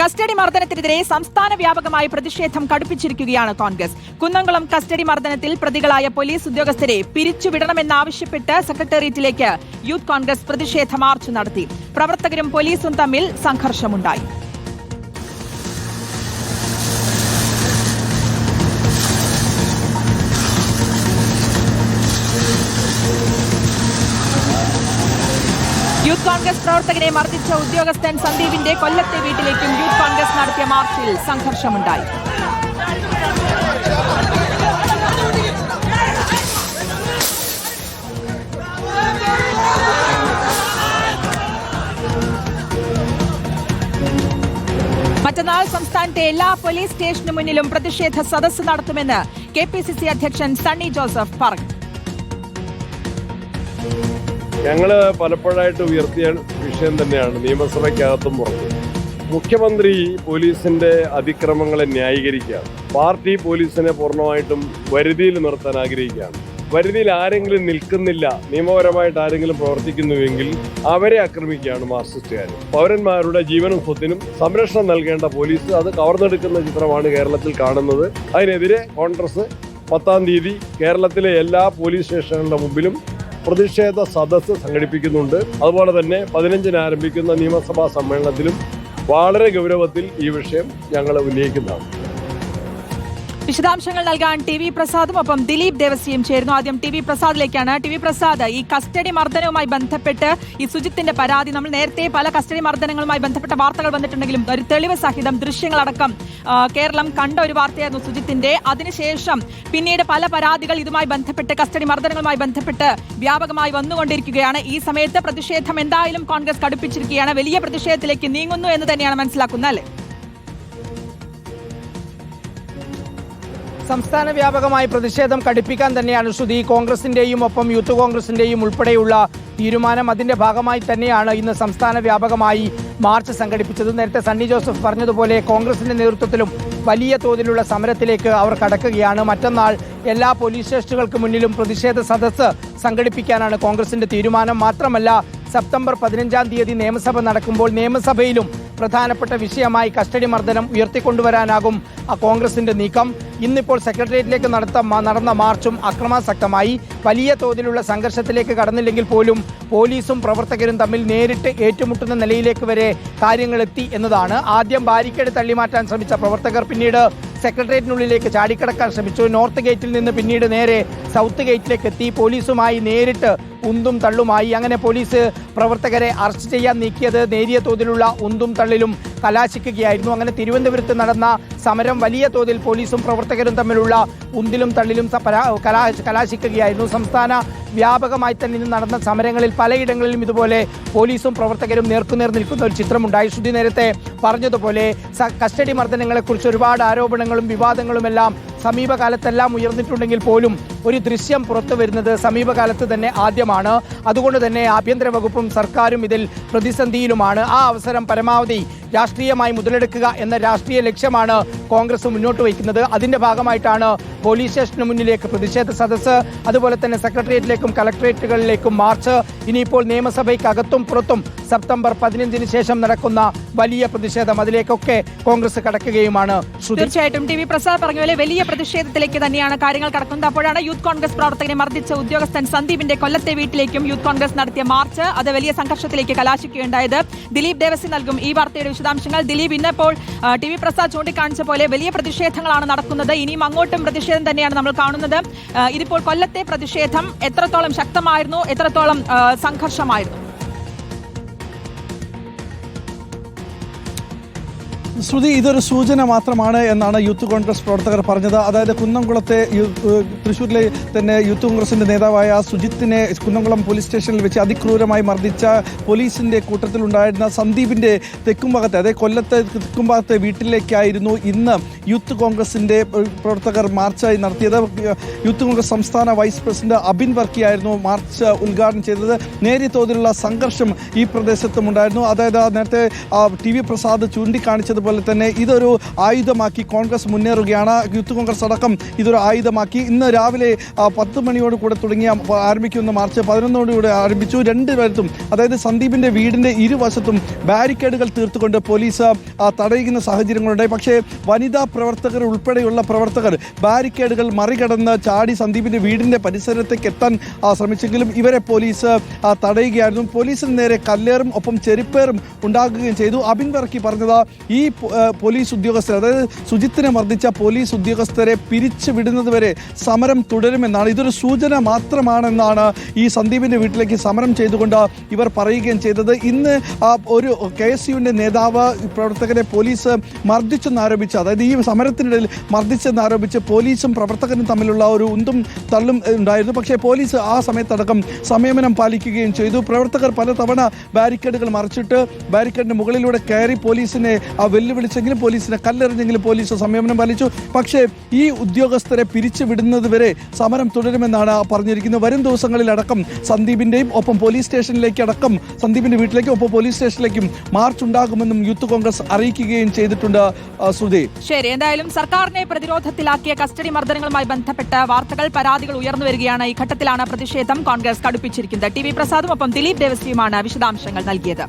Custody മർദ്ദനത്തിനെതിരെ സംസ്ഥാന വ്യാപകമായി പ്രതിഷേധം കടുപ്പിച്ചിരിക്കുകയാണ് കോൺഗ്രസ്. കുന്നംകുളം കസ്റ്റഡി മർദ്ദനത്തിൽ പ്രതികളായ പോലീസ് ഉദ്യോഗസ്ഥരെ പിരിച്ചുവിടണമെന്നാവശ്യപ്പെട്ട് സെക്രട്ടേറിയറ്റിലേക്ക് യൂത്ത് കോൺഗ്രസ് പ്രതിഷേധ മാർച്ച് നടത്തി. പ്രവർത്തകരും പോലീസും തമ്മിൽ സംഘർഷമുണ്ടായി. യൂത്ത് കോൺഗ്രസ് പ്രവർത്തകനെ മർദ്ദിച്ച ഉദ്യോഗസ്ഥൻ സന്ദീപിന്റെ കൊല്ലത്തെ വീട്ടിലേക്കും യൂത്ത് കോൺഗ്രസ് നടത്തിയ മാർച്ചിൽ സംഘർഷമുണ്ടായി. മറ്റന്നാൾ സംസ്ഥാനത്തെ എല്ലാ പോലീസ് സ്റ്റേഷനു മുന്നിലും പ്രതിഷേധ സദസ്സ് നടത്തുമെന്ന് കെ പി സി സി അധ്യക്ഷൻ സണ്ണി ജോസഫ് പറഞ്ഞു. ഞങ്ങൾ പലപ്പോഴായിട്ട് ഉയർത്തിയ വിഷയം തന്നെയാണ് നിയമസഭയ്ക്കകത്തും പുറത്ത്. മുഖ്യമന്ത്രി പോലീസിന്റെ അതിക്രമങ്ങളെ ന്യായീകരിക്കുകയാണ്. പാർട്ടി പോലീസിനെ പൂർണമായിട്ടും വരുതിയിൽ നിർത്താൻ ആഗ്രഹിക്കുകയാണ്. വരുതിയിൽ ആരെങ്കിലും നിൽക്കുന്നില്ല നിയമപരമായിട്ട് ആരെങ്കിലും പ്രവർത്തിക്കുന്നുവെങ്കിൽ അവരെ ആക്രമിക്കുകയാണ് മാർക്സിസ്റ്റുകാർ പൗരന്മാരുടെ ജീവനും സ്വത്തിനും സംരക്ഷണം നൽകേണ്ട പോലീസ് അത് കവർന്നെടുക്കുന്ന ചിത്രമാണ് കേരളത്തിൽ കാണുന്നത്. അതിനെതിരെ കോൺഗ്രസ് പത്താം തീയതി കേരളത്തിലെ എല്ലാ പോലീസ് സ്റ്റേഷനുകളുടെ മുമ്പിലും പ്രതിഷേധ സദസ്സ് സംഘടിപ്പിക്കുന്നുണ്ട്. അതുപോലെ തന്നെ പതിനഞ്ചിന് ആരംഭിക്കുന്ന നിയമസഭാ സമ്മേളനത്തിലും വളരെ ഗൗരവത്തിൽ ഈ വിഷയം ഞങ്ങൾ ഉന്നയിക്കുന്നതാണ്. വിശദാംശങ്ങൾ നൽകാൻ ടി വി പ്രസാദും ഒപ്പം ദിലീപ് ദേവസ്യയും ചേരുന്നു. ആദ്യം ടി വി പ്രസാദിലേക്കാണ്. ടി വി പ്രസാദ് ഈ കസ്റ്റഡി മർദ്ദനവുമായി ബന്ധപ്പെട്ട് ഈ സുജിത്തിന്റെ പരാതി. നമ്മൾ നേരത്തെ പല കസ്റ്റഡി മർദ്ദനങ്ങളുമായി ബന്ധപ്പെട്ട വാർത്തകൾ വന്നിട്ടുണ്ടെങ്കിലും ഒരു തെളിവ് സഹിതം ദൃശ്യങ്ങളടക്കം കേരളം കണ്ട ഒരു വാർത്തയായിരുന്നു സുജിത്തിന്റെ. അതിനുശേഷം പിന്നീട് പല പരാതികൾ ഇതുമായി ബന്ധപ്പെട്ട് കസ്റ്റഡി മർദ്ദനങ്ങളുമായി ബന്ധപ്പെട്ട് വ്യാപകമായി വന്നുകൊണ്ടിരിക്കുകയാണ്. ഈ സമയത്ത് പ്രതിഷേധം എന്തായാലും കോൺഗ്രസ് കടുപ്പിച്ചിരിക്കുകയാണ്. വലിയ പ്രതിഷേധത്തിലേക്ക് നീങ്ങുന്നു എന്ന് തന്നെയാണ് മനസ്സിലാക്കുന്നത് അല്ലേ? സംസ്ഥാന വ്യാപകമായി പ്രതിഷേധം കടുപ്പിക്കാൻ തന്നെയാണ് ശ്രുതി. കോൺഗ്രസിന്റെയും ഒപ്പം യൂത്ത് കോൺഗ്രസിന്റെയും ഉൾപ്പെടെയുള്ള തീരുമാനം അതിന്റെ ഭാഗമായി തന്നെയാണ് ഇന്ന് സംസ്ഥാന വ്യാപകമായി മാർച്ച് സംഘടിപ്പിച്ചത്. നേരത്തെ സണ്ണി ജോസഫ് പറഞ്ഞതുപോലെ കോൺഗ്രസിന്റെ നേതൃത്വത്തിലും വലിയ തോതിലുള്ള സമരത്തിലേക്ക് അവർ കടക്കുകയാണ്. മറ്റന്നാൾ എല്ലാ പോലീസ് സ്റ്റേഷനുകൾക്ക് മുന്നിലും പ്രതിഷേധ സദസ്സ് സംഘടിപ്പിക്കാനാണ് കോൺഗ്രസിന്റെ തീരുമാനം. മാത്രമല്ല സെപ്റ്റംബർ പതിനഞ്ചാം തീയതി നിയമസഭ നടക്കുമ്പോൾ നിയമസഭയിലും പ്രധാനപ്പെട്ട വിഷയമായി കസ്റ്റഡി മർദ്ദനം ഉയർത്തിക്കൊണ്ടുവരാനാകും കോൺഗ്രസിന്റെ നീക്കം. ഇന്നിപ്പോൾ സെക്രട്ടേറിയറ്റിലേക്ക് നടത്ത നടന്ന മാർച്ചും അക്രമാസക്തമായി. വലിയ തോതിലുള്ള സംഘർഷത്തിലേക്ക് കടന്നില്ലെങ്കിൽ പോലും പോലീസും പ്രവർത്തകരും തമ്മിൽ നേരിട്ട് ഏറ്റുമുട്ടുന്ന നിലയിലേക്ക് വരെ കാര്യങ്ങൾ എത്തി എന്നതാണ്. ആദ്യം ബാരിക്കേഡ് തള്ളിമാറ്റാൻ ശ്രമിച്ച പ്രവർത്തകർ പിന്നീട് സെക്രട്ടേറിയറ്റിനുള്ളിലേക്ക് ചാടിക്കടക്കാൻ ശ്രമിച്ചു. നോർത്ത് ഗേറ്റിൽ നിന്ന് പിന്നീട് നേരെ സൗത്ത് ഗേറ്റിലേക്ക് എത്തി. പോലീസുമായി നേരിട്ട് ഉന്തും തള്ളുമായി. അങ്ങനെ പോലീസ് പ്രവർത്തകരെ അറസ്റ്റ് ചെയ്യാൻ നീക്കിയത് നേരിയ തോതിലുള്ള ഉന്തും തള്ളിലും കലാശിക്കുകയായിരുന്നു. അങ്ങനെ തിരുവനന്തപുരത്ത് നടന്ന സമരം വലിയ തോതിൽ പോലീസും പ്രവർത്തകരും തമ്മിലുള്ള ഉന്തിലും തള്ളിലും കലാ കലാശിക്കുകയായിരുന്നു. സംസ്ഥാന വ്യാപകമായി തന്നെ ഇന്ന് നടന്ന സമരങ്ങളിൽ പലയിടങ്ങളിലും ഇതുപോലെ പോലീസും പ്രവർത്തകരും നേർക്കുനേർ നിൽക്കുന്ന ഒരു ചിത്രമുണ്ടായി. ശ്രുതി നേരത്തെ പറഞ്ഞതുപോലെ കസ്റ്റഡി മർദ്ദനങ്ങളെക്കുറിച്ച് ഒരുപാട് ആരോപണങ്ങളും വിവാദങ്ങളുമെല്ലാം സമീപകാലത്തെല്ലാം ഉയർന്നിട്ടുണ്ടെങ്കിൽ പോലും ഒരു ദൃശ്യം പുറത്തു വരുന്നത് സമീപകാലത്ത് തന്നെ ആദ്യമാണ്. അതുകൊണ്ട് തന്നെ ആഭ്യന്തര വകുപ്പും സർക്കാരും ഇതിൽ പ്രതിസന്ധിയിലുമാണ്. ആ അവസരം പരമാവധി രാഷ്ട്രീയമായി മുതലെടുക്കുക എന്ന രാഷ്ട്രീയ ലക്ഷ്യമാണ് കോൺഗ്രസ് മുന്നോട്ട് വയ്ക്കുന്നത്. അതിന്റെ ഭാഗമായിട്ടാണ് പോലീസ് സ്റ്റേഷന് മുന്നിലേക്ക് പ്രതിഷേധ സദസ്സ് അതുപോലെ തന്നെ സെക്രട്ടേറിയറ്റിലേക്കും കളക്ടറേറ്റുകളിലേക്കും മാർച്ച്. ഇനിയിപ്പോൾ നിയമസഭയ്ക്കകത്തും പുറത്തും സെപ്റ്റംബർ പതിനഞ്ചിന് ശേഷം നടക്കുന്ന വലിയ പ്രതിഷേധം അതിലേക്കൊക്കെ കോൺഗ്രസ് കടക്കുകയുമാണ്. തീർച്ചയായിട്ടും ടി വി പ്രസാദ് പറഞ്ഞ പോലെ വലിയ പ്രതിഷേധത്തിലേക്ക് തന്നെയാണ് കാര്യങ്ങൾ കടക്കുന്നത്. അപ്പോഴാണ് യൂത്ത് കോൺഗ്രസ് പ്രവർത്തകനെ മർദ്ദിച്ച ഉദ്യോഗസ്ഥൻ സന്ദീപിന്റെ കൊല്ലത്തെ വീട്ടിലേക്കും യൂത്ത് കോൺഗ്രസ് നടത്തിയ മാർച്ച്. അത് വലിയ സംഘർഷത്തിലേക്ക് കലാശിക്കുകയുണ്ടായത്. ദിലീപ് ദേവസി നൽകും ഈ വാർത്തയുടെ വിശദാംശങ്ങൾ. ദിലീപ് ഇന്നിപ്പോൾ ടി വി പ്രസാദ് ചൂണ്ടിക്കാണിച്ച പോലെ വലിയ പ്രതിഷേധങ്ങളാണ് നടക്കുന്നത്. ഇനിയും അങ്ങോട്ടും പ്രതിഷേധം തന്നെയാണ് നമ്മൾ കാണുന്നത്. ഇതിപ്പോൾ കൊല്ലത്തെ പ്രതിഷേധം എത്രത്തോളം ശക്തമായിരുന്നു? എത്രത്തോളം സംഘർഷമായിരുന്നു? ശ്രുതി ഇതൊരു സൂചന മാത്രമാണ് എന്നാണ് യൂത്ത് കോൺഗ്രസ് പ്രവർത്തകർ പറഞ്ഞത്. അതായത് കുന്നംകുളത്തെ തൃശ്ശൂരിലെ തന്നെ യൂത്ത് കോൺഗ്രസിന്റെ നേതാവായ സുജിത്തിനെ കുന്നംകുളം പോലീസ് സ്റ്റേഷനിൽ വെച്ച് അതിക്രൂരമായി മർദ്ദിച്ച പോലീസിന്റെ കൂട്ടത്തിലുണ്ടായിരുന്ന സന്ദീപിന്റെ തെക്കുംഭാഗത്തെ അതായത് കൊല്ലത്തെ തെക്കുംഭാഗത്തെ വീട്ടിലേക്കായിരുന്നു ഇന്ന് യൂത്ത് കോൺഗ്രസിന്റെ പ്രവർത്തകർ മാർച്ചായി നടത്തിയത്. യൂത്ത് കോൺഗ്രസ് സംസ്ഥാന വൈസ് പ്രസിഡന്റ് അബിൻ വർക്കിയായിരുന്നു മാർച്ച് ഉദ്ഘാടനം ചെയ്തത്. നേരിയ തോതിലുള്ള സംഘർഷം ഈ പ്രദേശത്തും ഉണ്ടായിരുന്നു. അതായത് നേരത്തെ ടി വി പ്രസാദ് ചൂണ്ടിക്കാണിച്ചത് പറഞ്ഞതുപോലെ തന്നെ ഇതൊരു ആയുധമാക്കി കോൺഗ്രസ് മുന്നേറുകയാണ്. യൂത്ത് കോൺഗ്രസ് അടക്കം ഇതൊരു ആയുധമാക്കി. ഇന്ന് രാവിലെ പത്ത് മണിയോട് കൂടെ തുടങ്ങിയ ആരംഭിക്കുന്ന മാർച്ച് പതിനൊന്നോടുകൂടെ ആരംഭിച്ചു. രണ്ട് പേരത്തും അതായത് സന്ദീപിന്റെ വീടിന്റെ ഇരുവശത്തും ബാരിക്കേഡുകൾ തീർത്തുകൊണ്ട് പോലീസ് തടയുന്ന സാഹചര്യങ്ങളുണ്ടായി പക്ഷേ വനിതാ പ്രവർത്തകർ ഉൾപ്പെടെയുള്ള പ്രവർത്തകർ ബാരിക്കേഡുകൾ മറികടന്ന് ചാടി സന്ദീപിന്റെ വീടിന്റെ പരിസരത്തേക്ക് എത്താൻ ശ്രമിച്ചെങ്കിലും ഇവരെ പോലീസ് തടയുകയായിരുന്നു. പോലീസിന് നേരെ കല്ലേറും ഒപ്പം ചെരുപ്പേറും ഉണ്ടാകുകയും ചെയ്തു. അബിൻ വർക്കി പറഞ്ഞത് ഈ പോലീസ് ഉദ്യോഗസ്ഥർ അതായത് സുജിത്തിനെ മർദ്ദിച്ച പോലീസ് ഉദ്യോഗസ്ഥരെ പിരിച്ചു വിടുന്നത് വരെ സമരം തുടരുമെന്നാണ്. ഇതൊരു സൂചന മാത്രമാണെന്നാണ് ഈ സന്ദീപിന്റെ വീട്ടിലേക്ക് സമരം ചെയ്തുകൊണ്ട് ഇവർ പറയുകയും ചെയ്തത്. ഇന്ന് ഒരു കെ എസ് യുവിന്റെ നേതാവ് പ്രവർത്തകരെ പോലീസ് മർദ്ദിച്ചെന്നാരോപിച്ച് അതായത് ഈ സമരത്തിനിടയിൽ മർദ്ദിച്ചെന്നാരോപിച്ച് പോലീസും പ്രവർത്തകരും തമ്മിലുള്ള ഒരു ഉന്തും തള്ളും ഉണ്ടായിരുന്നു. പക്ഷേ പോലീസ് ആ സമയത്തടക്കം സംയമനം പാലിക്കുകയും ചെയ്തു. പ്രവർത്തകർ പലതവണ ബാരിക്കേഡുകൾ മറിച്ചിട്ട് ബാരിക്കേഡിന് മുകളിലൂടെ കയറി പോലീസിനെ വെല്ലുവിളിച്ചെങ്കിലും പോലീസിനെ കല്ലെറിഞ്ഞെങ്കിലും പോലീസ് സംയമനം പാലിച്ചു. പക്ഷേ ഈ ഉദ്യോഗസ്ഥരെ പിരിച്ചു വിടുന്നത് വരെ സമരം തുടരുമെന്നാണ് പറഞ്ഞിരിക്കുന്നത്. വരും ദിവസങ്ങളിലടക്കം സന്ദീപിന്റെയും ഒപ്പം പോലീസ് സ്റ്റേഷനിലേക്ക് അടക്കം സന്ദീപിന്റെ വീട്ടിലേക്കും ഒപ്പം പോലീസ് സ്റ്റേഷനിലേക്കും മാർച്ച് ഉണ്ടാകുമെന്നും യൂത്ത് കോൺഗ്രസ് അറിയിക്കുകയും ചെയ്തിട്ടുണ്ട് ശ്രുതി ശരി എന്തായാലും സർക്കാരിനെ പ്രതിരോധത്തിലാക്കിയ കസ്റ്റഡി മർദ്ദനങ്ങളുമായി ബന്ധപ്പെട്ട വാർത്തകൾ പരാതികൾ ഉയർന്നു വരികയാണ്. ഈ ഘട്ടത്തിലാണ് പ്രതിഷേധം കോൺഗ്രസ് കടുപ്പിച്ചിരിക്കുന്നത്. ടി വി പ്രസാദും ഒപ്പം ദിലീപ് ദേവസ്വിയുമാണ് വിശദാംശങ്ങൾ നൽകിയത്.